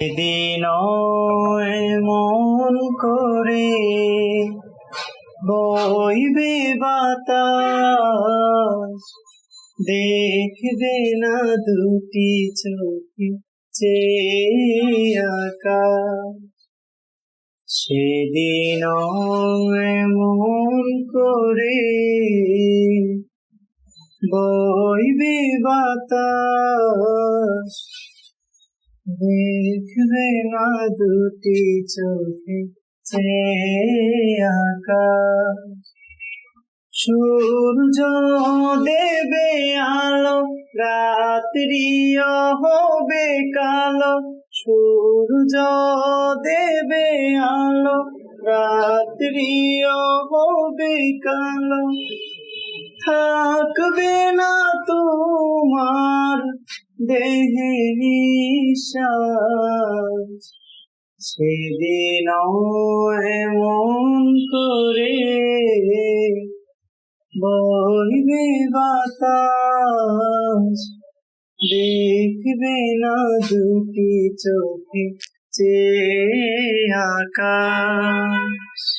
সেদিন মন করে বইবে বাতাস। দেখবে না দুটি চোখে চেয়ে আকাশ। সেদিন মন করে বইবে বাতাস। দেখবে না দুটি চোখে চেয়ে আকাশ সূর্য দেবে আলো রাত্রিও হবে কালো সূর্য দেবে আলো রাত্রিও হবে কালো থাকবে না তোমার দেহে সেদিন এমন করে বইবে বাতাস। দেখবে না দুটি চোখে চেয়ে আকাশ।